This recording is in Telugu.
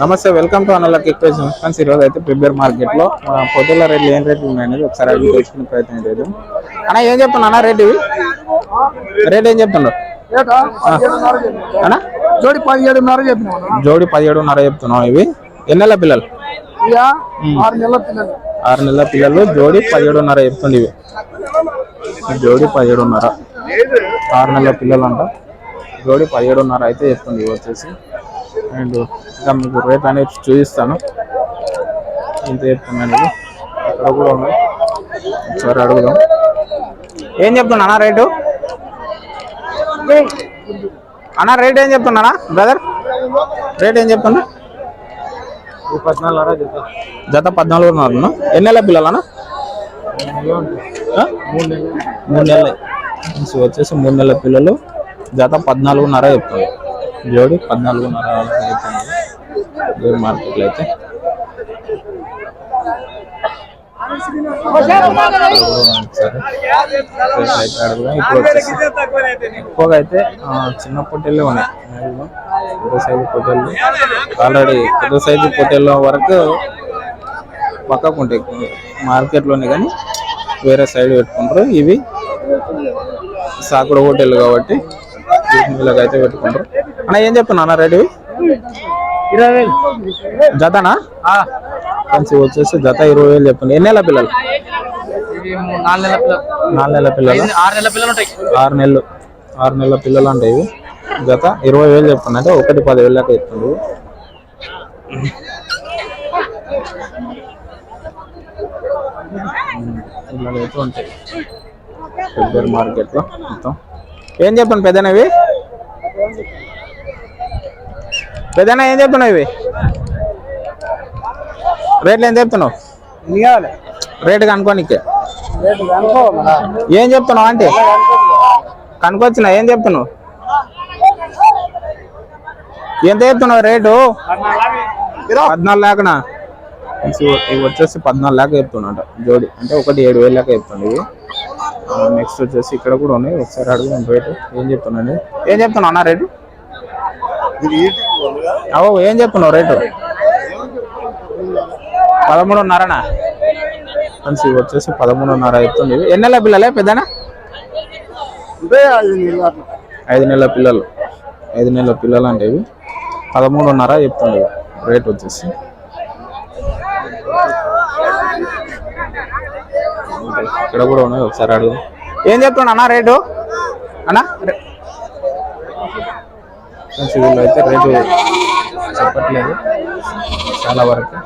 నమస్తే వెల్కమ్ టు అనలక్ ఎక్వేషన్ ఫ్రెండ్స్ ఈరోజు అయితే ప్రిపేర్ మార్కెట్లో మన పొద్దుల రేట్లు ఏం రేట్లు ఉన్నాయనేది ఒకసారి అడిగి తెలుసుకునే ప్రయత్నం చేద్దాం. అన్న ఏం చెప్తున్నా అన్న రేట్ ఇవి? రేట్ ఏం చెప్తుండ్రు అన్న? జోడి పదిహేడున్నర చెప్పిన జోడి పదిహేడున్నర చెప్తున్నాం ఇవి. ఎన్ని నెలల పిల్లలు? ఆరు నెలల పిల్లలు. ఆరు నెలల పిల్లలు జోడి పదిహేడున్నర చెప్తుంది ఇవి. జోడి పదిహేడున్నర. ఆరు నెలల పిల్లలు అంట జోడి పదిహేడున్నర అయితే చెప్తుంది ఇవి వచ్చేసి. అండ్ ఇంకా మీకు రేట్ అనేది చూపిస్తాను. ఇంత చెప్తున్నాను ఇది ఇక్కడ కూడా ఉన్నాయి ఒకసారి అడుగుదాం. ఏం చెప్తున్నా అన్న రేటు? అన్న రేట్ ఏం చెప్తున్నానా బ్రదర్ రేట్ ఏం చెప్తున్నా పద్నాలుగు జత పద్నాలుగున్నర ఎన్ని నెలల పిల్లలనా ఆ? మూడు నెలలు. వచ్చేసి మూడు నెలల పిల్లలు జత పద్నాలుగున్నర చెప్తుంది జోడి పద్నాలుగున్నర జోడి మార్కెట్లో అయితే. ఎక్కువగా అయితే చిన్న పొట్టేళ్ళే ఉన్నాయి. పెద్ద సైజు పొట్టేళ్ళు. ఆల్రెడీ పెద్ద సైజు పొట్టేళ్ళ వరకు పక్కకు ఉంటాయి. మార్కెట్లోనే కానీ వేరే సైడ్ పెట్టుకుంటారు. ఇవి సాకుడు హోటల్ కాబట్టి వీళ్ళకి అయితే పెట్టుకుంటారు. అన్న ఏం చెప్తున్నా అన్న రేటు? ఇరవై వేలు. జతనా? వచ్చేసి జత ఇరవై వేలు చెప్తుంది. ఎన్ని నెలల పిల్లలు? నాలుగు నెలల పిల్లలు. ఆరు నెలల పిల్లలు ఉంటాయి. ఆరు నెలలు. ఆరు నెలల పిల్లలు అంటే ఇవి. జత ఇరవై వేలు చెప్తున్నా అంటే ఒకటి పది వేలు దాకా చెప్తుంది. ఉంటాయి. మార్కెట్లో మొత్తం. ఏం చెప్పండి పెద్దనవి పెద్దన ఏం చెప్తున్నావు ఇవి? రేట్లు ఏం చెప్తున్నావు? రేటు కనుక్కోనికే. ఏం చెప్తున్నావు అంటే కనుకొచ్చిన ఏం చెప్తున్నావు? ఎంత చెప్తున్నావు రేటు? పద్నాలుగు లేకనా? ఇవి వచ్చేసి పద్నాలుగు లేక చెప్తున్నాడు. జోడి అంటే ఒకటి ఏడు వేలు లేక చెప్తుండే ఇవి. నెక్స్ట్ వచ్చేసి ఇక్కడ కూడా ఉన్నాయి. ఒకసారి అడుగుదాం రేటు. ఏం చెప్తున్నాను ఏం చెప్తున్నావు అన్న రేటు? అవో ఏం చెప్తున్నావు రేటు? పదమూడున్నరనా? ఇవి వచ్చేసి పదమూడున్నర చెప్తుంది ఇవి. ఎన్ని నెలల పిల్లలే పెద్దనా? ఇదే ఐదు నెలలు పిల్లలు ఐదు నెలల పిల్లలు. అంటే ఇవి. పదమూడున్నర చెప్తుంది. రేట్ వచ్చేసి. ఇక్కడ కూడా ఉన్నాయి. ఒకసారి అడుగు. ఏం చెప్తున్నా అన్న రేటు? అన్న? రే- ఫ్రెండ్స్ వీళ్ళు అయితే రేటు చెప్పట్లేదు. చాలా వరకు.